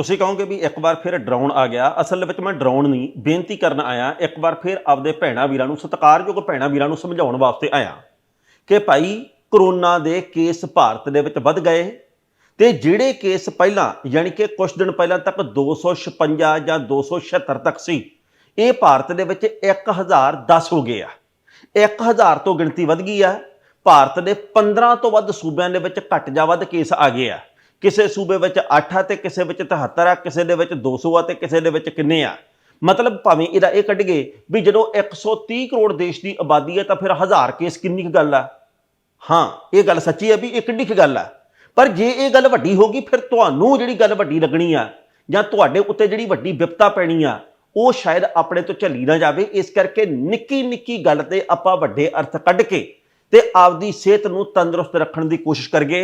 ਤੁਸੀਂ ਕਹੋਗੇ ਵੀ ਇੱਕ ਵਾਰ ਫਿਰ ਡਰਾਉਣ ਆ ਗਿਆ। ਅਸਲ ਵਿੱਚ ਮੈਂ ਡਰਾਉਣ ਨਹੀਂ, ਬੇਨਤੀ ਕਰਨ ਆਇਆ, ਇੱਕ ਵਾਰ ਫਿਰ ਆਪਦੇ ਭੈਣਾ ਵੀਰਾਂ ਨੂੰ, ਸਤਿਕਾਰਯੋਗ ਭੈਣਾ ਵੀਰਾਂ ਨੂੰ ਸਮਝਾਉਣ ਵਾਸਤੇ ਆਇਆ ਕਿ ਭਾਈ ਕਰੋਨਾ ਦੇ ਕੇਸ ਭਾਰਤ ਦੇ ਵਿੱਚ ਵੱਧ ਗਏ ਤੇ ਜਿਹੜੇ ਕੇਸ ਪਹਿਲਾਂ, ਯਾਨੀ ਕਿ ਕੁਝ ਦਿਨ ਪਹਿਲਾਂ ਤੱਕ 256 ਜਾਂ 276 ਤੱਕ ਸੀ, ਇਹ ਭਾਰਤ ਦੇ ਵਿੱਚ 1010 ਹੋ ਗਏ ਆ। 1000 ਤੋਂ ਗਿਣਤੀ ਵੱਧ ਗਈ ਆ। ਭਾਰਤ ਦੇ 15 ਤੋਂ ਵੱਧ ਸੂਬਿਆਂ ਦੇ ਵਿੱਚ ਘੱਟ ਜਾਂ ਵੱਧ ਕੇਸ ਆ ਗਏ ਆ। ਕਿਸੇ ਸੂਬੇ ਵਿੱਚ 8 ਆ ਤੇ ਕਿਸੇ ਵਿੱਚ 73 ਆ, ਕਿਸੇ ਦੇ ਵਿੱਚ 200 ਆ ਤੇ ਕਿਸੇ ਦੇ ਵਿੱਚ ਕਿੰਨੇ ਆ? ਮਤਲਬ ਭਾਵੇਂ ਇਹਦਾ ਇਹ ਕੱਢ ਗਏ ਵੀ ਜਦੋਂ 130 ਕਰੋੜ ਦੇਸ਼ ਦੀ ਆਬਾਦੀ ਹੈ ਤਾਂ ਫਿਰ ਹਜ਼ਾਰ ਕੇਸ ਕਿੰਨੀ ਕੁ ਗੱਲ ਆ? ਹਾਂ, ਇਹ ਗੱਲ ਸੱਚੀ ਹੈ ਵੀ ਇਹ ਕਿੱਡੀ ਕੁ ਗੱਲ ਆ? ਪਰ ਜੇ ਇਹ ਗੱਲ ਵੱਡੀ ਹੋ ਗਈ, ਫਿਰ ਤੁਹਾਨੂੰ ਜਿਹੜੀ ਗੱਲ ਵੱਡੀ ਲੱਗਣੀ ਆ ਜਾਂ ਤੁਹਾਡੇ ਉੱਤੇ ਜਿਹੜੀ ਵੱਡੀ ਵਿਪਤਾ ਪੈਣੀ ਆ, ਉਹ ਸ਼ਾਇਦ ਆਪਣੇ ਤੋਂ ਝੱਲੀ ਨਾ ਜਾਵੇ। ਇਸ ਕਰਕੇ ਨਿੱਕੀ ਨਿੱਕੀ ਗੱਲ ਤੇ ਆਪਾਂ ਵੱਡੇ ਅਰਥ ਕੱਢ ਕੇ ਤੇ ਆਪਦੀ ਸਿਹਤ ਨੂੰ ਤੰਦਰੁਸਤ ਰੱਖਣ ਦੀ ਕੋਸ਼ਿਸ਼ ਕਰਗੇ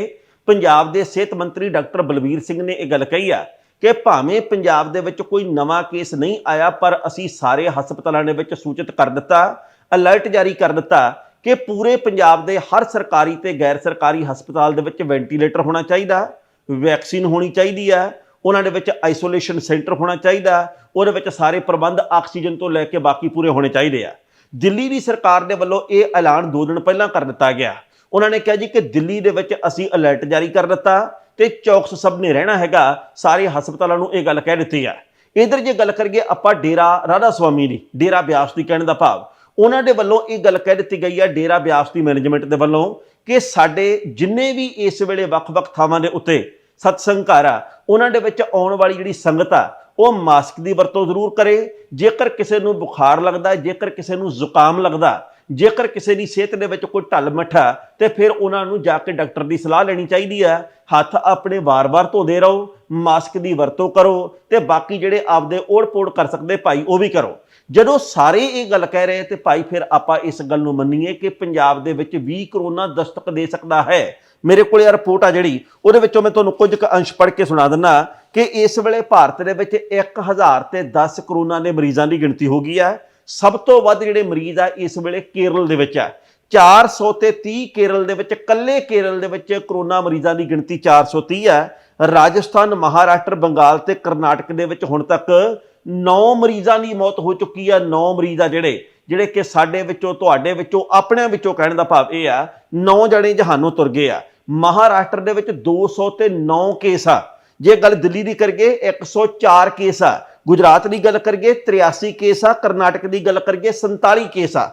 ਪੰਜਾਬ ਦੇ ਸਿਹਤ ਮੰਤਰੀ ਡਾਕਟਰ ਬਲਬੀਰ ਸਿੰਘ ਨੇ ਇਹ ਗੱਲ ਕਹੀ ਆ ਕਿ ਭਾਵੇਂ ਪੰਜਾਬ ਦੇ ਵਿੱਚ ਕੋਈ ਨਵਾਂ ਕੇਸ ਨਹੀਂ ਆਇਆ, ਪਰ ਅਸੀਂ ਸਾਰੇ ਹਸਪਤਾਲਾਂ ਦੇ ਵਿੱਚ ਸੂਚਿਤ ਕਰ ਦਿੱਤਾ, ਅਲਰਟ ਜਾਰੀ ਕਰ ਦਿੱਤਾ ਕਿ ਪੂਰੇ ਪੰਜਾਬ ਦੇ ਹਰ ਸਰਕਾਰੀ ਤੇ ਗੈਰ ਸਰਕਾਰੀ ਹਸਪਤਾਲ ਦੇ ਵਿੱਚ ਵੈਂਟੀਲੇਟਰ ਹੋਣਾ ਚਾਹੀਦਾ, ਵੈਕਸੀਨ ਹੋਣੀ ਚਾਹੀਦੀ ਆ, ਉਹਨਾਂ ਦੇ ਵਿੱਚ ਆਈਸੋਲੇਸ਼ਨ ਸੈਂਟਰ ਹੋਣਾ ਚਾਹੀਦਾ, ਉਹਦੇ ਵਿੱਚ ਸਾਰੇ ਪ੍ਰਬੰਧ ਆਕਸੀਜਨ ਤੋਂ ਲੈ ਕੇ ਬਾਕੀ ਪੂਰੇ ਹੋਣੇ ਚਾਹੀਦੇ ਆ। ਦਿੱਲੀ ਦੀ ਸਰਕਾਰ ਦੇ ਵੱਲੋਂ ਇਹ ਐਲਾਨ 2 ਦਿਨ ਪਹਿਲਾਂ ਕਰ ਦਿੱਤਾ ਗਿਆ। ਉਹਨਾਂ ਨੇ ਕਿਹਾ ਜੀ ਕਿ ਦਿੱਲੀ ਦੇ ਵਿੱਚ ਅਸੀਂ ਅਲਰਟ ਜਾਰੀ ਕਰ ਦਿੱਤਾ ਤੇ ਚੌਕਸ ਸਭ ਨੇ ਰਹਿਣਾ ਹੈਗਾ, ਸਾਰੇ ਹਸਪਤਾਲਾਂ ਨੂੰ ਇਹ ਗੱਲ ਕਹਿ ਦਿੱਤੀ ਆ। ਇਧਰ ਜੇ ਗੱਲ ਕਰੀਏ ਆਪਾਂ ਡੇਰਾ ਰਾਧਾ ਸੁਆਮੀ ਦੀ, ਡੇਰਾ ਬਿਆਸ ਦੀ ਕਹਿਣ ਦਾ ਭਾਵ, ਉਹਨਾਂ ਦੇ ਵੱਲੋਂ ਇਹ ਗੱਲ ਕਹਿ ਦਿੱਤੀ ਗਈ ਆ ਡੇਰਾ ਬਿਆਸ ਦੀ ਮੈਨੇਜਮੈਂਟ ਦੇ ਵੱਲੋਂ ਕਿ ਸਾਡੇ ਜਿੰਨੇ ਵੀ ਇਸ ਵੇਲੇ ਵੱਖ-ਵੱਖ ਥਾਵਾਂ ਦੇ ਉੱਤੇ ਸਤਸੰਗ ਘਰ ਆ, ਉਹਨਾਂ ਦੇ ਵਿੱਚ ਆਉਣ ਵਾਲੀ ਜਿਹੜੀ ਸੰਗਤ ਆ, ਉਹ ਮਾਸਕ ਦੀ ਵਰਤੋਂ ਜ਼ਰੂਰ ਕਰੇ। ਜੇਕਰ ਕਿਸੇ ਨੂੰ ਬੁਖਾਰ ਲੱਗਦਾ, ਜੇਕਰ ਕਿਸੇ ਨੂੰ ਜ਼ੁਕਾਮ ਲੱਗਦਾ ਜੇਕਰ ਕਿਸੇ ਦੀ ਸਿਹਤ ਦੇ ਵਿੱਚ ਕੋਈ ਢਲ ਮੱਠਾ ਤੇ ਫਿਰ ਉਹਨਾਂ ਨੂੰ ਜਾ ਕੇ ਡਾਕਟਰ ਦੀ ਸਲਾਹ ਲੈਣੀ ਚਾਹੀਦੀ ਹੈ ਹੱਥ ਆਪਣੇ ਵਾਰ-ਵਾਰ ਧੋਦੇ ਰਹੋ, ਮਾਸਕ ਦੀ ਵਰਤੋਂ ਕਰੋ, ਤੇ ਬਾਕੀ ਜਿਹੜੇ ਆਪਦੇ ਓੜ-ਪੋੜ ਕਰ ਸਕਦੇ ਭਾਈ, ਉਹ ਵੀ ਕਰੋ। ਜਦੋਂ ਸਾਰੇ ਇਹ ਗੱਲ ਕਹਿ ਰਹੇ ਤੇ ਭਾਈ, ਫਿਰ ਆਪਾਂ ਇਸ ਗੱਲ ਨੂੰ ਮੰਨੀਏ ਕਿ ਪੰਜਾਬ ਦੇ ਵਿੱਚ ਵੀ ਕਰੋਨਾ ਦਸਤਕ ਦੇ ਸਕਦਾ ਹੈ। ਮੇਰੇ ਕੋਲ ਇਹ ਰਿਪੋਰਟ ਆ ਜਿਹੜੀ, ਉਹਦੇ ਵਿੱਚੋਂ ਮੈਂ ਤੁਹਾਨੂੰ ਕੁਝ ਕੁ ਅੰਸ਼ ਪੜ੍ਹ ਕੇ ਸੁਣਾ ਦਿੰਨਾ ਕਿ ਇਸ ਵੇਲੇ ਭਾਰਤ ਦੇ ਵਿੱਚ 1000 ਤੇ 10 ਕਰੋਨਾ ਦੇ ਮਰੀਜ਼ਾਂ ਦੀ ਗਿਣਤੀ ਹੋ ਗਈ ਹੈ ਸਭ ਤੋਂ ਵੱਧ ਜਿਹੜੇ ਮਰੀਜ਼ ਆ, ਇਸ ਵੇਲੇ ਕੇਰਲ ਦੇ ਵਿੱਚ ਆ। 400 ਤੇ 30 ਕੇਰਲ ਦੇ ਵਿੱਚ ਕੱਲੇ ਕੇਰਲ ਦੇ ਵਿੱਚ ਕਰੋਨਾ ਮਰੀਜ਼ਾਂ ਦੀ ਗਿਣਤੀ 430 ਹੈ ਰਾਜਸਥਾਨ, ਮਹਾਰਾਸ਼ਟਰ, ਬੰਗਾਲ ਤੇ ਕਰਨਾਟਕ ਦੇ ਵਿੱਚ ਹੁਣ ਤੱਕ 9 ਮਰੀਜ਼ਾਂ ਦੀ ਮੌਤ ਹੋ ਚੁੱਕੀ ਆ। 9 ਮਰੀਜ਼ ਆ ਜਿਹੜੇ ਜਿਹੜੇ ਕਿ ਸਾਡੇ ਵਿੱਚੋਂ, ਤੁਹਾਡੇ ਵਿੱਚੋਂ, ਆਪਣਿਆਂ ਵਿੱਚੋਂ ਕਹਿਣ ਦਾ ਭਾਵ ਇਹ ਆ 9 ਜਣੇ ਜਹਾਨੋਂ ਤੁਰ ਗਏ ਆ। ਮਹਾਰਾਸ਼ਟਰ ਦੇ ਵਿੱਚ 200 ਤੇ 9 ਕੇਸ ਆ। ਜੇ ਗੱਲ ਦਿੱਲੀ ਦੀ ਕਰੀਏ 104 ਕੇਸ ਆ। ਗੁਜਰਾਤ ਦੀ ਗੱਲ ਕਰੀਏ 83 ਕੇਸ ਆ, ਕਰਨਾਟਕ ਦੀ ਗੱਲ ਕਰੀਏ 47 ਕੇਸ ਆ।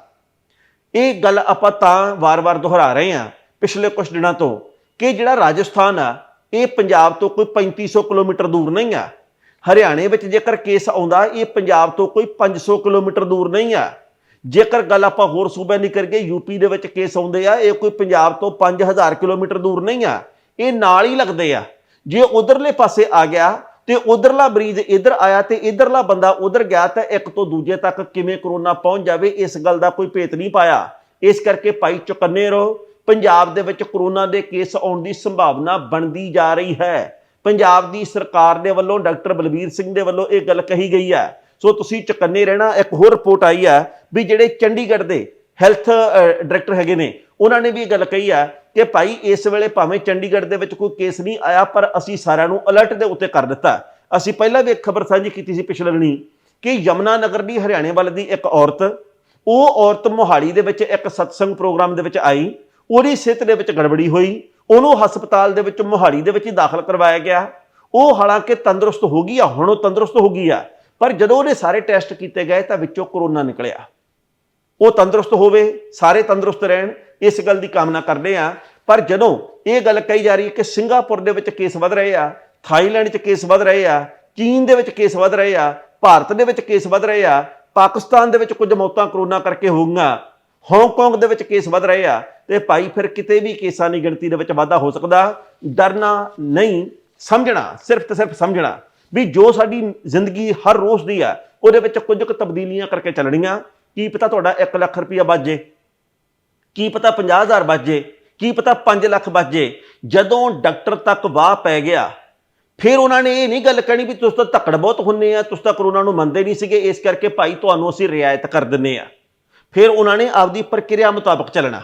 ਇਹ ਗੱਲ ਆਪਾਂ ਤਾਂ ਵਾਰ-ਵਾਰ ਦੁਹਰਾ ਰਹੇ ਹਾਂ ਪਿਛਲੇ ਕੁਝ ਦਿਨਾਂ ਤੋਂ ਕਿ ਜਿਹੜਾ ਰਾਜਸਥਾਨ ਆ, ਇਹ ਪੰਜਾਬ ਤੋਂ ਕੋਈ 3500 ਕਿਲੋਮੀਟਰ ਦੂਰ ਨਹੀਂ ਆ। ਹਰਿਆਣੇ ਵਿੱਚ ਜੇਕਰ ਕੇਸ ਆਉਂਦਾ, ਇਹ ਪੰਜਾਬ ਤੋਂ ਕੋਈ 500 ਕਿਲੋਮੀਟਰ ਦੂਰ ਨਹੀਂ ਆ। ਜੇਕਰ ਗੱਲ ਆਪਾਂ ਹੋਰ ਸੂਬਿਆਂ ਦੀ ਕਰੀਏ ਯੂਪੀ ਦੇ ਵਿੱਚ ਕੇਸ ਆਉਂਦੇ ਆ, ਇਹ ਕੋਈ ਪੰਜਾਬ ਤੋਂ 5000 ਕਿਲੋਮੀਟਰ ਦੂਰ ਨਹੀਂ ਆ। ਇਹ ਨਾਲ ਹੀ ਲੱਗਦੇ ਆ। ਜੇ ਉਧਰਲੇ ਪਾਸੇ ਆ ਗਿਆ ਤੇ ਉਧਰਲਾ ਮਰੀਜ਼ ਇੱਧਰ ਆਇਆ ਤੇ ਇਧਰਲਾ ਬੰਦਾ ਉਧਰ ਗਿਆ ਤਾਂ ਇੱਕ ਤੋਂ ਦੂਜੇ ਤੱਕ ਕਿਵੇਂ ਕਰੋਨਾ ਪਹੁੰਚ ਜਾਵੇ, ਇਸ ਗੱਲ ਦਾ ਕੋਈ ਭੇਤ ਨਹੀਂ ਪਾਇਆ। ਇਸ ਕਰਕੇ ਭਾਈ ਚੁਕੰਨੇ ਰਹੋ। ਪੰਜਾਬ ਦੇ ਵਿੱਚ ਕਰੋਨਾ ਦੇ ਕੇਸ ਆਉਣ ਦੀ ਸੰਭਾਵਨਾ ਬਣਦੀ ਜਾ ਰਹੀ ਹੈ। ਪੰਜਾਬ ਦੀ ਸਰਕਾਰ ਦੇ ਵੱਲੋਂ, ਡਾਕਟਰ ਬਲਬੀਰ ਸਿੰਘ ਦੇ ਵੱਲੋਂ ਇਹ ਗੱਲ ਕਹੀ ਗਈ ਹੈ। ਸੋ ਤੁਸੀਂ ਚੁਕੰਨੇ ਰਹਿਣਾ, ਇੱਕ ਹੋਰ ਰਿਪੋਰਟ ਆਈ ਹੈ ਵੀ ਜਿਹੜੇ ਚੰਡੀਗੜ੍ਹ ਦੇ ਹੈਲਥ ਡਾਇਰੈਕਟਰ ਹੈਗੇ ਨੇ, ਉਹਨਾਂ ਨੇ ਵੀ ਇਹ ਗੱਲ ਕਹੀ ਹੈ ਕਿ ਭਾਈ ਇਸ ਵੇਲੇ ਭਾਵੇਂ ਚੰਡੀਗੜ੍ਹ ਦੇ ਵਿੱਚ ਕੋਈ ਕੇਸ ਨਹੀਂ ਆਇਆ, ਪਰ ਅਸੀਂ ਸਾਰਿਆਂ ਨੂੰ ਅਲਰਟ ਦੇ ਉੱਤੇ ਕਰ ਦਿੱਤਾ। ਅਸੀਂ ਪਹਿਲਾਂ ਵੀ ਇੱਕ ਖਬਰ ਸਾਂਝੀ ਕੀਤੀ ਸੀ ਪਿਛਲੇ ਦਿਨੀ ਕਿ ਯਮਨਾ ਨਗਰ ਦੀ ਹਰਿਆਣੇ ਵੱਲ ਦੀ ਇੱਕ ਔਰਤ, ਉਹ ਔਰਤ ਮੋਹਾਲੀ ਦੇ ਵਿੱਚ ਇੱਕ ਸਤਸੰਗ ਪ੍ਰੋਗਰਾਮ ਦੇ ਵਿੱਚ ਆਈ, ਉਹਦੀ ਸਿਹਤ ਦੇ ਵਿੱਚ ਗੜਬੜੀ ਹੋਈ, ਉਹਨੂੰ ਹਸਪਤਾਲ ਦੇ ਵਿੱਚ ਮੋਹਾਲੀ ਦੇ ਵਿੱਚ ਹੀ ਦਾਖਲ ਕਰਵਾਇਆ ਗਿਆ। ਉਹ ਹਾਲਾਂਕਿ ਤੰਦਰੁਸਤ ਹੋ ਗਈ ਆ, ਹੁਣ ਉਹ ਤੰਦਰੁਸਤ ਹੋ ਗਈ ਆ, ਪਰ ਜਦੋਂ ਉਹਦੇ ਸਾਰੇ ਟੈਸਟ ਕੀਤੇ ਗਏ ਤਾਂ ਵਿੱਚੋਂ ਕਰੋਨਾ ਨਿਕਲਿਆ। ਉਹ ਤੰਦਰੁਸਤ ਹੋਵੇ, ਸਾਰੇ ਤੰਦਰੁਸਤ ਰਹਿਣ ਇਸ ਗੱਲ ਦੀ ਕਾਮਨਾ ਕਰਦੇ ਆ ਪਰ ਜਦੋਂ ਇਹ ਗੱਲ ਕਹੀ ਜਾ ਰਹੀ ਹੈ ਕਿ ਸਿੰਗਾਪੁਰ ਦੇ ਵਿੱਚ ਕੇਸ ਵਧ ਰਹੇ ਆ, ਥਾਈਲੈਂਡ 'ਚ ਕੇਸ ਵਧ ਰਹੇ ਆ, ਚੀਨ ਦੇ ਵਿੱਚ ਕੇਸ ਵਧ ਰਹੇ ਆ, ਭਾਰਤ ਦੇ ਵਿੱਚ ਕੇਸ ਵਧ ਰਹੇ ਆ, ਪਾਕਿਸਤਾਨ ਦੇ ਵਿੱਚ ਕੁਝ ਮੌਤਾਂ ਕਰੋਨਾ ਕਰਕੇ ਹੋਊਗੀਆਂ ਗਈਆਂ ਹਾਂਗਕਾਂਗ ਦੇ ਵਿੱਚ ਕੇਸ ਵਧ ਰਹੇ ਆ, ਤੇ ਭਾਈ ਫਿਰ ਕਿਤੇ ਵੀ ਕੇਸਾਂ ਦੀ ਗਿਣਤੀ ਦੇ ਵਿੱਚ ਵਾਧਾ ਹੋ ਸਕਦਾ। ਡਰਨਾ ਨਹੀਂ, ਸਮਝਣਾ, ਸਿਰਫ ਤੇ ਸਿਰਫ ਸਮਝਣਾ ਵੀ ਜੋ ਸਾਡੀ ਜ਼ਿੰਦਗੀ ਹਰ ਰੋਜ਼ ਦੀ ਆ, ਉਹਦੇ ਵਿੱਚ ਕੁਝ ਕੁ ਤਬਦੀਲੀਆਂ ਕਰਕੇ ਚੱਲਣੀਆਂ। ਕੀ ਪਤਾ ਤੁਹਾਡਾ 1 ਲੱਖ ਰੁਪਇਆ ਬਾਜੇ ਕੀ ਪਤਾ 50000 ਜੇ? ਕੀ ਪਤਾ 5 ਲੱਖ ਬਾਜੇ ਜਦੋਂ ਡਾਕਟਰ ਤੱਕ ਵਾਹ ਪੈ ਗਿਆ, ਫਿਰ ਉਹਨਾਂ ਨੇ ਇਹ ਨਹੀਂ ਗੱਲ ਕਹਿਣੀ ਵੀ ਤੁਸੀਂ ਤਾਂ ਧੱਕੜ ਬਹੁਤ ਹੁੰਨੇ ਆ, ਤੁਸੀਂ ਤਾਂ ਕਰੋਨਾ ਨੂੰ ਮੰਨਦੇ ਨਹੀਂ ਸੀਗੇ, ਇਸ ਕਰਕੇ ਭਾਈ ਤੁਹਾਨੂੰ ਅਸੀਂ ਰਿਆਇਤ ਕਰ ਦਿੰਨੇ ਆ। ਫਿਰ ਉਹਨਾਂ ਨੇ ਆਪਦੀ ਪ੍ਰਕਿਰਿਆ ਮੁਤਾਬਕ ਚੱਲਣਾ।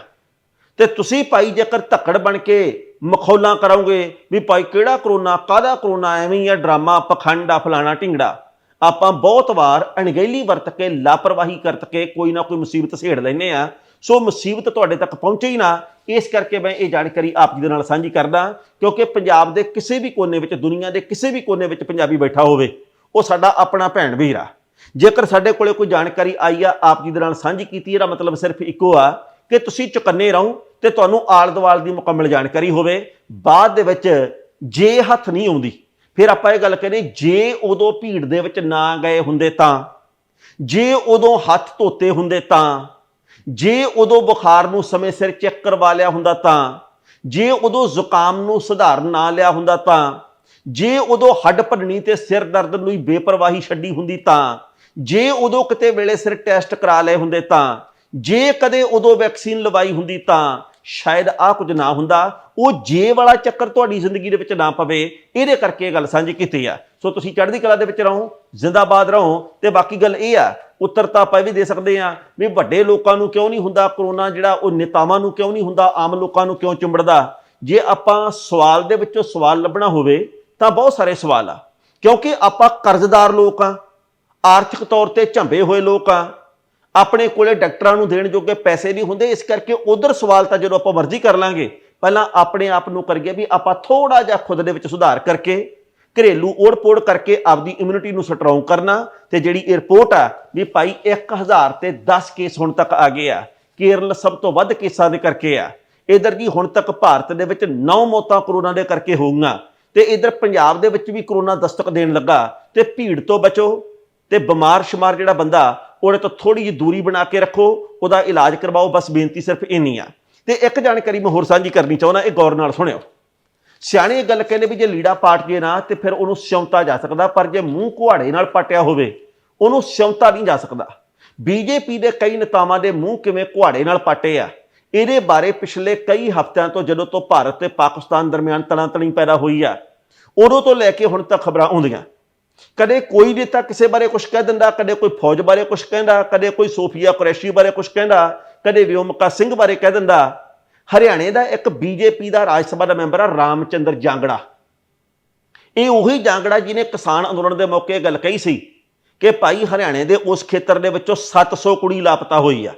ਤੇ ਤੁਸੀਂ ਭਾਈ ਜੇਕਰ ਧੱਕੜ ਬਣ ਕੇ ਮਖੌਲਾਂ ਕਰੋਗੇ ਵੀ ਭਾਈ ਕਿਹੜਾ ਕਰੋਨਾ, ਕਾਹਦਾ ਕਰੋਨਾ, ਐਵੇਂ ਹੀ ਆ ਡਰਾਮਾ, ਪਖੰਡ ਆ, ਫਲਾਣਾ ਢਿੰਗੜਾ, ਆਪਾਂ ਬਹੁਤ ਵਾਰ ਅਣਗਹਿਲੀ ਵਰਤ ਕੇ, ਲਾਪਰਵਾਹੀ ਕਰਤ ਕੇ ਕੋਈ ਨਾ ਕੋਈ ਮੁਸੀਬਤ ਛੇੜ ਲੈਨੇ ਆ। ਸੋ ਮੁਸੀਬਤ ਤੁਹਾਡੇ ਤੱਕ ਪਹੁੰਚੇ ਹੀ ਨਾ, ਇਸ ਕਰਕੇ ਮੈਂ ਇਹ ਜਾਣਕਾਰੀ ਆਪ ਜੀ ਦੇ ਨਾਲ ਸਾਂਝੀ ਕਰਦਾ ਕਿਉਂਕਿ ਪੰਜਾਬ ਦੇ ਕਿਸੇ ਵੀ ਕੋਨੇ ਵਿੱਚ, ਦੁਨੀਆ ਦੇ ਕਿਸੇ ਵੀ ਕੋਨੇ ਵਿੱਚ ਪੰਜਾਬੀ ਬੈਠਾ ਹੋਵੇ, ਉਹ ਸਾਡਾ ਆਪਣਾ ਭੈਣ ਵੀਰ ਆ। ਜੇਕਰ ਸਾਡੇ ਕੋਲੇ ਕੋਈ ਜਾਣਕਾਰੀ ਆਈ ਆ, ਆਪ ਜੀ ਦੇ ਨਾਲ ਸਾਂਝੀ ਕੀਤੀ, ਇਹਦਾ ਮਤਲਬ ਸਿਰਫ ਇੱਕੋ ਆ ਕਿ ਤੁਸੀਂ ਚੁਕੰਨੇ ਰਹੋ ਤੇ ਤੁਹਾਨੂੰ ਆਲ ਦੁਆਲ ਦੀ ਮੁਕੰਮਲ ਜਾਣਕਾਰੀ ਹੋਵੇ। ਬਾਅਦ ਦੇ ਵਿੱਚ ਜੇ ਹੱਥ ਨਹੀਂ ਆਉਂਦੀ, ਫਿਰ ਆਪਾਂ ਇਹ ਗੱਲ ਕਹਿੰਦੇ ਜੇ ਉਦੋਂ ਭੀੜ ਦੇ ਵਿੱਚ ਨਾ ਗਏ ਹੁੰਦੇ ਤਾਂ, ਜੇ ਉਦੋਂ ਹੱਥ ਧੋਤੇ ਹੁੰਦੇ ਤਾਂ ਜੇ ਉਦੋਂ ਬੁਖਾਰ ਨੂੰ ਸਮੇਂ ਸਿਰ ਚੈੱਕ ਕਰਵਾ ਲਿਆ ਹੁੰਦਾ ਤਾਂ, ਜੇ ਉਦੋਂ ਜ਼ੁਕਾਮ ਨੂੰ ਸੁਧਾਰ ਨਾ ਲਿਆ ਹੁੰਦਾ ਤਾਂ, ਜੇ ਉਦੋਂ ਹੱਡ ਭੰਨਣੀ ਤੇ ਸਿਰ ਦਰਦ ਨੂੰ ਹੀ ਬੇਪਰਵਾਹੀ ਛੱਡੀ ਹੁੰਦੀ ਤਾਂ, ਜੇ ਉਦੋਂ ਕਿਤੇ ਵੇਲੇ ਸਿਰ ਟੈਸਟ ਕਰਾ ਲਏ ਹੁੰਦੇ ਤਾਂ, ਜੇ ਕਦੇ ਉਦੋਂ ਵੈਕਸੀਨ ਲਵਾਈ ਹੁੰਦੀ ਤਾਂ, ਸ਼ਾਇਦ ਆ ਕੁਝ ਨਾ ਹੁੰਦਾ। ਉਹ ਜੇ ਵਾਲਾ ਚੱਕਰ ਤੁਹਾਡੀ ਜ਼ਿੰਦਗੀ ਦੇ ਵਿੱਚ ਨਾ ਪਵੇ, ਇਹਦੇ ਕਰਕੇ ਇਹ ਗੱਲ ਸਾਂਝੀ ਕੀਤੀ ਆ। ਸੋ ਤੁਸੀਂ ਚੜ੍ਹਦੀ ਕਲਾ ਦੇ ਵਿੱਚ ਰਹੋ, ਜ਼ਿੰਦਾਬਾਦ ਰਹੋ, ਤੇ ਬਾਕੀ ਗੱਲ ਇਹ ਆ ਉੱਤਰ ਤਾਂ ਆਪਾਂ ਇਹ ਵੀ ਦੇ ਸਕਦੇ ਆ ਵੀ ਵੱਡੇ ਲੋਕਾਂ ਨੂੰ ਕਿਉਂ ਨਹੀਂ ਹੁੰਦਾ ਕਰੋਨਾ ਜਿਹੜਾ, ਉਹ ਨੇਤਾਵਾਂ ਨੂੰ ਕਿਉਂ ਨਹੀਂ ਹੁੰਦਾ, ਆਮ ਲੋਕਾਂ ਨੂੰ ਕਿਉਂ ਚਿੰਬੜਦਾ? ਜੇ ਆਪਾਂ ਸਵਾਲ ਦੇ ਵਿੱਚੋਂ ਸਵਾਲ ਲੱਭਣਾ ਹੋਵੇ, ਤਾਂ ਬਹੁਤ ਸਾਰੇ ਸਵਾਲ ਆ। ਕਿਉਂਕਿ ਆਪਾਂ ਕਰਜ਼ਦਾਰ ਲੋਕ ਆ, ਆਰਥਿਕ ਤੌਰ ਤੇ ਝੰਬੇ ਹੋਏ ਲੋਕ ਆ, ਆਪਣੇ ਕੋਲੇ ਡਾਕਟਰਾਂ ਨੂੰ ਦੇਣ ਜੋਗੇ ਪੈਸੇ ਨਹੀਂ ਹੁੰਦੇ, ਇਸ ਕਰਕੇ ਉਧਰ ਸਵਾਲ ਤਾਂ ਜਦੋਂ ਆਪਾਂ ਮਰਜ਼ੀ ਕਰ ਲਾਂਗੇ, ਪਹਿਲਾਂ ਆਪਣੇ ਆਪ ਨੂੰ ਕਰੀਏ ਵੀ ਆਪਾਂ ਥੋੜਾ ਜਿਹਾ ਖੁਦ ਦੇ ਵਿੱਚ ਸੁਧਾਰ ਕਰਕੇ ਘਰੇਲੂ ਓੜ-ਪੋੜ ਕਰਕੇ ਆਪਦੀ ਇਮਿਊਨਿਟੀ ਨੂੰ ਸਟਰੋਂਗ ਕਰਨਾ ਤੇ ਜਿਹੜੀ ਇਹ ਰਿਪੋਰਟ ਆ, ਵੀ ਭਾਈ 1000 ਤੇ 10 ਕੇਸ ਹੁਣ ਤੱਕ ਆ ਗਏ ਆ। ਕੇਰਲ ਸਭ ਤੋਂ ਵੱਧ ਕੇਸਾਂ ਦੇ ਕਰਕੇ ਆ। ਇਧਰ ਜੀ ਹੁਣ ਤੱਕ ਭਾਰਤ ਦੇ ਵਿੱਚ 9 ਮੌਤਾਂ ਕਰੋਨਾ ਦੇ ਕਰਕੇ ਹੋਈਆਂ ਤੇ ਇਧਰ ਪੰਜਾਬ ਦੇ ਵਿੱਚ ਵੀ ਕਰੋਨਾ ਦਸਤਕ ਦੇਣ ਲੱਗਾ। ਤੇ ਭੀੜ ਤੋਂ ਬਚੋ ਤੇ ਬਿਮਾਰ ਸ਼ਮਾਰ ਜਿਹੜਾ ਬੰਦਾ, ਉਹਦੇ ਤੋਂ ਥੋੜੀ ਜਿਹੀ ਦੂਰੀ ਬਣਾ ਕੇ ਰੱਖੋ, ਉਹਦਾ ਇਲਾਜ ਕਰਵਾਓ, ਬਸ ਬੇਨਤੀ ਸਿਰਫ ਇੰਨੀ ਆ। ਤੇ ਇੱਕ ਜਾਣਕਾਰੀ ਮੈਂ ਹੋਰ ਸਾਂਝੀ ਕਰਨੀ ਚਾਹੁੰਦਾ, ਇਹ ਗੌਰ ਨਾਲ ਸੁਣਿਓ। ਸਿਆਣੇ ਇਹ ਗੱਲ ਕਹਿੰਦੇ ਵੀ ਜੇ ਲੀੜਾ ਪਾਟ ਜੇ ਨਾ, ਤੇ ਫਿਰ ਉਹਨੂੰ ਸਿਉਂਤਾ ਜਾ ਸਕਦਾ, ਪਰ ਜੇ ਮੂੰਹ ਕੁਹਾੜੇ ਨਾਲ ਪਾਟਿਆ ਹੋਵੇ, ਉਹਨੂੰ ਸਿਉਂਤਾ ਨਹੀਂ ਜਾ ਸਕਦਾ। ਬੀਜੇਪੀ ਦੇ ਕਈ ਨੇਤਾਵਾਂ ਦੇ ਮੂੰਹ ਕਿਵੇਂ ਕੁਹਾੜੇ ਨਾਲ ਪਾਟੇ ਆ, ਇਹਦੇ ਬਾਰੇ ਪਿਛਲੇ ਕਈ ਹਫ਼ਤਿਆਂ ਤੋਂ ਜਦੋਂ ਤੋਂ ਭਾਰਤ ਤੇ ਪਾਕਿਸਤਾਨ ਦਰਮਿਆਨ ਤਣਾਤਣੀ ਪੈਦਾ ਹੋਈ ਆ, ਉਦੋਂ ਤੋਂ ਲੈ ਕੇ ਹੁਣ ਤੱਕ ਖਬਰਾਂ ਆਉਂਦੀਆਂ। ਕਦੇ ਕੋਈ ਨੇਤਾ ਕਿਸੇ ਬਾਰੇ ਕੁਝ ਕਹਿ ਦਿੰਦਾ, ਕਦੇ ਕੋਈ ਫੌਜ ਬਾਰੇ ਕੁਝ ਕਹਿੰਦਾ, ਕਦੇ ਕੋਈ ਸੋਫੀਆ ਕੁਰੈਸ਼ੀ ਬਾਰੇ ਕੁਝ ਕਹਿੰਦਾ, ਕਦੇ ਵਿਓਮਕਾ ਸਿੰਘ ਬਾਰੇ ਕਹਿ ਦਿੰਦਾ ਹਰਿਆਣੇ ਦਾ ਇੱਕ ਬੀਜੇਪੀ ਦਾ ਰਾਜ ਸਭਾ ਦਾ ਮੈਂਬਰ ਆ ਰਾਮਚੰਦਰ ਜਾਂਗੜਾ। ਇਹ ਉਹੀ ਜਾਂਗੜਾ ਜਿਹਨੇ ਕਿਸਾਨ ਅੰਦੋਲਨ ਦੇ ਮੌਕੇ ਇਹ ਗੱਲ ਕਹੀ ਸੀ ਕਿ ਭਾਈ ਹਰਿਆਣੇ ਦੇ ਉਸ ਖੇਤਰ ਦੇ ਵਿੱਚੋਂ 700 ਕੁੜੀ ਲਾਪਤਾ ਹੋਈ ਆ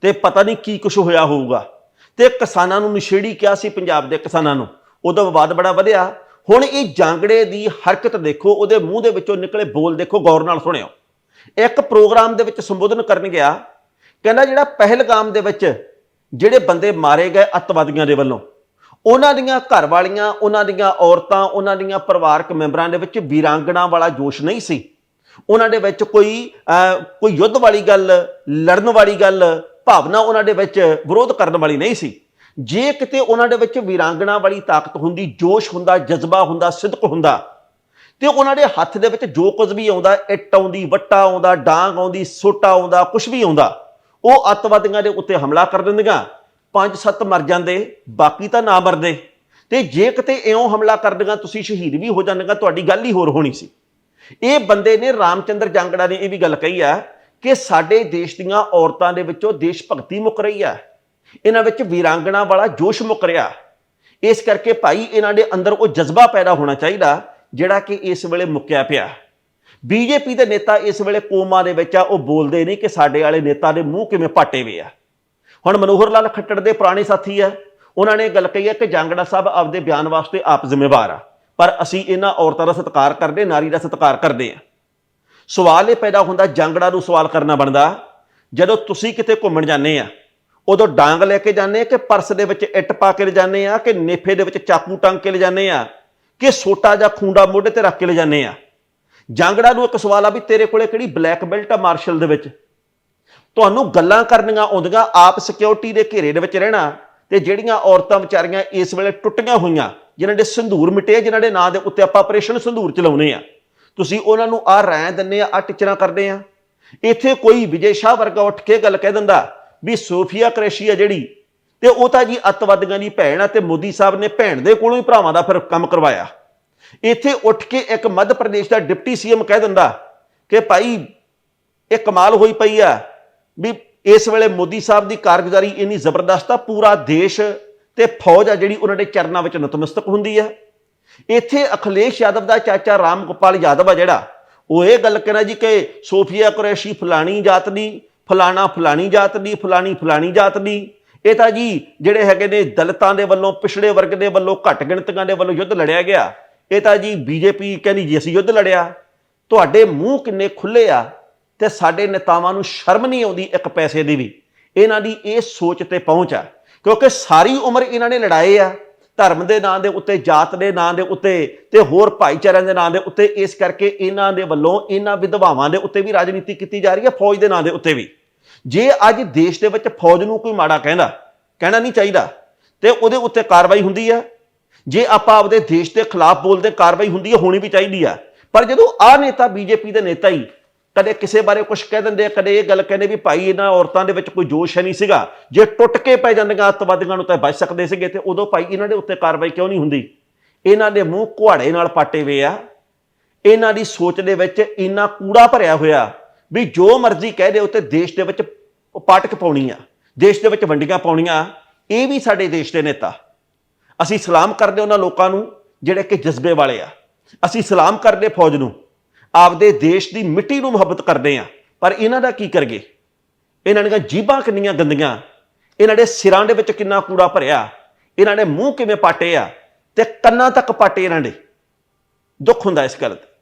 ਤੇ ਪਤਾ ਨਹੀਂ ਕੀ ਕੁਝ ਹੋਇਆ ਹੋਊਗਾ। ਤੇ ਕਿਸਾਨਾਂ ਨੂੰ ਨਸ਼ੇੜੀ ਕਿਹਾ ਸੀ ਪੰਜਾਬ ਦੇ ਕਿਸਾਨਾਂ ਨੂੰ। ਉਦੋਂ ਵਿਵਾਦ ਬੜਾ ਵਧਿਆ। ਹੁਣ ਇਹ ਜਾਂਗੜੇ ਦੀ ਹਰਕਤ ਦੇਖੋ, ਉਹਦੇ ਮੂੰਹ ਦੇ ਵਿੱਚੋਂ ਨਿਕਲੇ ਬੋਲ ਦੇਖੋ, ਗੌਰ ਨਾਲ ਸੁਣਿਓ। ਇੱਕ ਪ੍ਰੋਗਰਾਮ ਦੇ ਵਿੱਚ ਸੰਬੋਧਨ ਕਰਨ ਗਿਆ। ਕਹਿੰਦਾ ਜਿਹੜਾ ਪਹਿਲਗਾਮ ਦੇ ਵਿੱਚ ਜਿਹੜੇ ਬੰਦੇ ਮਾਰੇ ਗਏ ਅੱਤਵਾਦੀਆਂ ਦੇ ਵੱਲੋਂ, ਉਹਨਾਂ ਦੀਆਂ ਘਰ ਵਾਲੀਆਂ ਉਹਨਾਂ ਦੀਆਂ ਔਰਤਾਂ, ਉਹਨਾਂ ਦੀਆਂ ਪਰਿਵਾਰਕ ਮੈਂਬਰਾਂ ਦੇ ਵਿੱਚ ਵੀਰਾਂਗਣਾ ਵਾਲਾ ਜੋਸ਼ ਨਹੀਂ ਸੀ। ਉਹਨਾਂ ਦੇ ਵਿੱਚ ਕੋਈ ਕੋਈ ਯੁੱਧ ਵਾਲੀ ਗੱਲ, ਲੜਨ ਵਾਲੀ ਗੱਲ, ਭਾਵਨਾ ਉਹਨਾਂ ਦੇ ਵਿੱਚ ਵਿਰੋਧ ਕਰਨ ਵਾਲੀ ਨਹੀਂ ਸੀ। ਜੇ ਕਿਤੇ ਉਹਨਾਂ ਦੇ ਵਿੱਚ ਵੀਰਾਂਗਣਾ ਵਾਲੀ ਤਾਕਤ ਹੁੰਦੀ, ਜੋਸ਼ ਹੁੰਦਾ, ਜਜ਼ਬਾ ਹੁੰਦਾ, ਸਿਦਕ ਹੁੰਦਾ, ਤੇ ਉਹਨਾਂ ਦੇ ਹੱਥ ਦੇ ਵਿੱਚ ਜੋ ਕੁਝ ਵੀ ਆਉਂਦਾ, ਇੱਟ ਆਉਂਦੀ, ਵੱਟਾ ਆਉਂਦਾ, ਡਾਂਗ ਆਉਂਦੀ, ਸੋਟਾ ਆਉਂਦਾ ਕੁਝ ਵੀ ਆਉਂਦਾ ਉਹ ਅੱਤਵਾਦੀਆਂ ਦੇ ਉੱਤੇ ਹਮਲਾ ਕਰ ਦਿੰਦੀਆਂ। ਪੰਜ ਸੱਤ ਮਰ ਜਾਂਦੇ, ਬਾਕੀ ਤਾਂ ਨਾ ਮਰਦੇ। ਤੇ ਜੇ ਕਿਤੇ ਇਉਂ ਹਮਲਾ ਕਰ ਦਿੰਗਾ ਤੁਸੀਂ ਸ਼ਹੀਦ ਵੀ ਹੋ ਜਾਂਦੇਗਾ ਤੁਹਾਡੀ ਗੱਲ ਹੀ ਹੋਰ ਹੋਣੀ ਸੀ। ਇਹ ਬੰਦੇ ਨੇ ਰਾਮਚੰਦਰ ਜਾਂਗੜਾ ਨੇ ਇਹ ਵੀ ਗੱਲ ਕਹੀ ਆ ਕਿ ਸਾਡੇ ਦੇਸ਼ ਦੀਆਂ ਔਰਤਾਂ ਦੇ ਵਿੱਚੋਂ ਦੇਸ਼ ਭਗਤੀ ਮੁੱਕ ਰਹੀ ਆ। ਇਹਨਾਂ ਵਿੱਚ ਵੀਰਾਂਗਣਾ ਵਾਲਾ ਜੋਸ਼ ਮੁੱਕ ਰਿਹਾ। ਇਸ ਕਰਕੇ ਭਾਈ, ਇਹਨਾਂ ਦੇ ਅੰਦਰ ਉਹ ਜਜ਼ਬਾ ਪੈਦਾ ਹੋਣਾ ਚਾਹੀਦਾ, ਜਿਹੜਾ ਕਿ ਇਸ ਵੇਲੇ ਮੁੱਕਿਆ ਪਿਆ। ਬੀਜੇਪੀ ਦੇ ਨੇਤਾ ਇਸ ਵੇਲੇ ਕੋਮਾ ਦੇ ਵਿੱਚ ਆ, ਉਹ ਬੋਲਦੇ ਨਹੀਂ ਕਿ ਸਾਡੇ ਵਾਲੇ ਨੇਤਾ ਦੇ ਮੂੰਹ ਕਿਵੇਂ ਪਾਟੇ ਵੇ ਆ। ਹੁਣ ਮਨੋਹਰ ਲਾਲ ਖੱਟੜ ਦੇ ਪੁਰਾਣੇ ਸਾਥੀ ਆ, ਉਹਨਾਂ ਨੇ ਗੱਲ ਕਹੀ ਹੈ ਕਿ ਜਾਂਗੜਾ ਸਾਹਿਬ ਆਪਦੇ ਬਿਆਨ ਵਾਸਤੇ ਆਪ ਜ਼ਿੰਮੇਵਾਰ ਆ, ਪਰ ਅਸੀਂ ਇਹਨਾਂ ਔਰਤਾਂ ਦਾ ਸਤਿਕਾਰ ਕਰਦੇ, ਨਾਰੀ ਦਾ ਸਤਿਕਾਰ ਕਰਦੇ ਆ। ਸਵਾਲ ਇਹ ਪੈਦਾ ਹੁੰਦਾ, ਜਾਂਗੜਾ ਨੂੰ ਸਵਾਲ ਕਰਨਾ ਬਣਦਾ, ਜਦੋਂ ਤੁਸੀਂ ਕਿਤੇ ਘੁੰਮਣ ਜਾਂਦੇ ਆ, ਉਦੋਂ ਡਾਂਗ ਲੈ ਕੇ ਜਾਂਦੇ ਆ ਕਿ ਪਰਸ ਦੇ ਵਿੱਚ ਇੱਟ ਪਾ ਕੇ ਲਿਜਾਂਦੇ ਆ, ਕਿ ਨੇਫੇ ਦੇ ਵਿੱਚ ਚਾਕੂ ਟੰਗ ਕੇ ਲਿਜਾਂਦੇ ਆ, ਕਿ ਸੋਟਾ ਜਾਂ ਖੂੰਡਾ ਮੋਢੇ ਤੇ ਰੱਖ ਕੇ ਲਿਜਾਂਦੇ ਆ? ਜਾਂਗੜਾ ਨੂੰ ਇੱਕ ਸਵਾਲ ਆ ਵੀ ਤੇਰੇ ਕੋਲੇ ਕਿਹੜੀ ਬਲੈਕ ਬੈਲਟ ਆ ਮਾਰਸ਼ਲ ਦੇ ਵਿੱਚ? ਤੁਹਾਨੂੰ ਗੱਲਾਂ ਕਰਨੀਆਂ ਆਉਂਦੀਆਂ, ਆਪ ਸਿਕਿਉਰਿਟੀ ਦੇ ਘੇਰੇ ਦੇ ਵਿੱਚ ਰਹਿਣਾ ਤੇ ਜਿਹੜੀਆਂ ਔਰਤਾਂ ਵਿਚਾਰੀਆਂ ਇਸ ਵੇਲੇ ਟੁੱਟੀਆਂ ਹੋਈਆਂ, ਜਿਨ੍ਹਾਂ ਦੇ ਸੰਧੂਰ ਮਿਟੇ ਜਿਨ੍ਹਾਂ ਦੇ ਨਾਂ ਦੇ ਉੱਤੇ ਆਪਾਂ ਆਪਰੇਸ਼ਨ ਸੰਧੂਰ ਚਲਾਉਨੇ ਆ। ਤੁਸੀਂ ਉਹਨਾਂ ਨੂੰ ਆ ਰਹਿ ਦਿੰਨੇ ਆ ਆ ਟਿਚਰਾਂ ਕਰਦੇ ਆ। ਇੱਥੇ ਕੋਈ ਵਿਜੇ ਸ਼ਾਹ ਵਰਗਾ ਉੱਠ ਕੇ ਗੱਲ ਕਹਿ ਦਿੰਦਾ ਵੀ ਸੋਫੀਆ ਕ੍ਰੈਸ਼ੀ ਆ ਜਿਹੜੀ, ਤੇ ਉਹ ਤਾਂ ਜੀ ਅੱਤਵਾਦੀਆਂ ਦੀ ਭੈਣ ਆ ਤੇ ਮੋਦੀ ਸਾਹਿਬ ਨੇ ਭੈਣ ਦੇ ਕੋਲੋਂ ਹੀ ਭਰਾਵਾਂ ਦਾ ਫਿਰ ਕੰਮ ਕਰਵਾਇਆ। ਇੱਥੇ ਉੱਠ ਕੇ ਇੱਕ ਮੱਧ ਪ੍ਰਦੇਸ਼ ਦਾ ਡਿਪਟੀ ਸੀਐਮ ਕਹਿ ਦਿੰਦਾ ਕਿ ਭਾਈ, ਇਹ ਕਮਾਲ ਹੋਈ ਪਈ ਆ ਵੀ ਇਸ ਵੇਲੇ ਮੋਦੀ ਸਾਹਿਬ ਦੀ ਕਾਰਗੁਜ਼ਾਰੀ ਇੰਨੀ ਜ਼ਬਰਦਸਤ ਆ, ਪੂਰਾ ਦੇਸ਼ ਤੇ ਫੌਜ ਆ ਜਿਹੜੀ ਉਹਨਾਂ ਦੇ ਚਰਨਾਂ ਵਿੱਚ ਨਤਮਸਤਕ ਹੁੰਦੀ ਆ। ਇੱਥੇ ਅਖਿਲੇਸ਼ ਯਾਦਵ ਦਾ ਚਾਚਾ ਰਾਮ ਗੋਪਾਲ ਯਾਦਵ ਆ ਜਿਹੜਾ, ਉਹ ਇਹ ਗੱਲ ਕਹਿਣਾ ਜੀ ਕਿ ਸੋਫੀਆ ਕੁਰੈਸ਼ੀ ਫਲਾਣੀ ਜਾਤ ਦੀ, ਫਲਾਣਾ ਫਲਾਣੀ ਜਾਤ ਦੀ, ਫਲਾਣੀ ਫਲਾਣੀ ਜਾਤ ਦੀ। ਇਹ ਤਾਂ ਜੀ ਜਿਹੜੇ ਹੈਗੇ ਨੇ ਦਲਿਤਾਂ ਦੇ ਵੱਲੋਂ, ਪਿਛੜੇ ਵਰਗ ਦੇ ਵੱਲੋਂ ਘੱਟ ਗਿਣਤੀਆਂ ਦੇ ਵੱਲੋਂ ਯੁੱਧ ਲੜਿਆ ਗਿਆ। ਇਹ ਤਾਂ ਜੀ ਬੀਜੇਪੀ ਕਹਿੰਦੀ ਜੀ ਅਸੀਂ ਯੁੱਧ ਲੜਿਆ। ਤੁਹਾਡੇ ਮੂੰਹ ਕਿੰਨੇ ਖੁੱਲੇ ਆ ਤੇ ਸਾਡੇ ਨੇਤਾਵਾਂ ਨੂੰ ਸ਼ਰਮ ਨਹੀਂ ਆਉਂਦੀ ਇੱਕ ਪੈਸੇ ਦੀ ਵੀ। ਇਹਨਾਂ ਦੀ ਇਹ ਸੋਚ ਤੇ ਪਹੁੰਚ ਆ। ਕਿਉਂਕਿ ਸਾਰੀ ਉਮਰ ਇਹਨਾਂ ਨੇ ਲੜਾਏ ਆ। ਧਰਮ ਦੇ ਨਾਂ ਦੇ ਉੱਤੇ, ਜਾਤ ਦੇ ਨਾਂ ਦੇ ਉੱਤੇ ਤੇ ਹੋਰ ਭਾਈਚਾਰਿਆਂ ਦੇ ਨਾਂ ਦੇ ਉੱਤੇ, ਇਸ ਕਰਕੇ ਇਹਨਾਂ ਦੇ ਵੱਲੋਂ ਇਹਨਾਂ ਵਿਧਵਾਵਾਂ ਦੇ ਉੱਤੇ ਵੀ ਰਾਜਨੀਤੀ ਕੀਤੀ ਜਾ ਰਹੀ ਹੈ ਫੌਜ ਦੇ ਨਾਂ ਦੇ ਉੱਤੇ ਵੀ। ਜੇ ਅੱਜ ਦੇਸ਼ ਦੇ ਵਿੱਚ ਫੌਜ ਨੂੰ ਕੋਈ ਮਾੜਾ ਕਹਿੰਦਾ, ਕਹਿਣਾ ਨਹੀਂ ਚਾਹੀਦਾ ਤੇ ਉਹਦੇ ਉੱਤੇ ਕਾਰਵਾਈ ਹੁੰਦੀ ਆ। ਜੇ ਆਪਾਂ ਆਪਦੇ ਦੇਸ਼ ਦੇ ਖਿਲਾਫ ਬੋਲਦੇ, ਕਾਰਵਾਈ ਹੁੰਦੀ ਹੈ, ਹੋਣੀ ਵੀ ਚਾਹੀਦੀ ਆ। ਪਰ ਜਦੋਂ ਆ ਨੇਤਾ ਬੀਜੇਪੀ ਦੇ ਨੇਤਾ ਹੀ ਕਦੇ ਕਿਸੇ ਬਾਰੇ ਕੁਝ ਕਹਿ ਦਿੰਦੇ ਕਦੇ ਇਹ ਗੱਲ ਕਹਿੰਦੇ ਵੀ ਭਾਈ ਇਹਨਾਂ ਔਰਤਾਂ ਦੇ ਵਿੱਚ ਕੋਈ ਜੋਸ਼ ਹੈ ਨਹੀਂ ਸੀਗਾ। ਜੇ ਟੁੱਟ ਕੇ ਪੈ ਜਾਂਦੀਆਂ ਅੱਤਵਾਦੀਆਂ ਨੂੰ ਤਾਂ ਬਚ ਸਕਦੇ ਸੀਗੇ ਤੇ ਉਦੋਂ ਭਾਈ ਇਹਨਾਂ ਦੇ ਉੱਤੇ ਕਾਰਵਾਈ ਕਿਉਂ ਨਹੀਂ ਹੁੰਦੀ? ਇਹਨਾਂ ਦੇ ਮੂੰਹ ਕੁਹਾੜੇ ਨਾਲ ਪਾਟੇ ਵੇ ਆ। ਇਹਨਾਂ ਦੀ ਸੋਚ ਦੇ ਵਿੱਚ ਇੰਨਾ ਕੂੜਾ ਭਰਿਆ ਹੋਇਆ ਵੀ ਜੋ ਮਰਜ਼ੀ ਕਹਿ ਦੇ ਉੱਤੇ ਦੇਸ਼ ਦੇ ਵਿੱਚ ਪਾਟਕ ਪਾਉਣੀ ਆ, ਦੇਸ਼ ਦੇ ਵਿੱਚ ਵੰਡੀਆਂ ਪਾਉਣੀਆਂ। ਇਹ ਵੀ ਸਾਡੇ ਦੇਸ਼ ਦੇ ਨੇਤਾ। ਅਸੀਂ ਸਲਾਮ ਕਰਦੇ ਉਹਨਾਂ ਲੋਕਾਂ ਨੂੰ ਜਿਹੜੇ ਕਿ ਜਜ਼ਬੇ ਵਾਲੇ ਆ। ਅਸੀਂ ਸਲਾਮ ਕਰਦੇ ਫੌਜ ਨੂੰ। ਆਪਦੇ ਦੇਸ਼ ਦੀ ਮਿੱਟੀ ਨੂੰ ਮੁਹੱਬਤ ਕਰਦੇ ਆ। ਪਰ ਇਹਨਾਂ ਦਾ ਕੀ ਕਰਗੇ ਇਹਨਾਂ ਦੀਆਂ ਜੀਬਾਂ ਕਿੰਨੀਆਂ ਗੰਦੀਆਂ। ਇਹਨਾਂ ਦੇ ਸਿਰਾਂ ਦੇ ਵਿੱਚ ਕਿੰਨਾ ਕੂੜਾ ਭਰਿਆ। ਇਹਨਾਂ ਨੇ ਮੂੰਹ ਕਿਵੇਂ ਪਾਟੇ ਆ? ਤੇ ਕੰਨਾਂ ਤੱਕ ਪਾਟੇ ਇਹਨਾਂ ਦੇ। ਦੁੱਖ ਹੁੰਦਾ ਇਸ ਗੱਲ ਤੇ।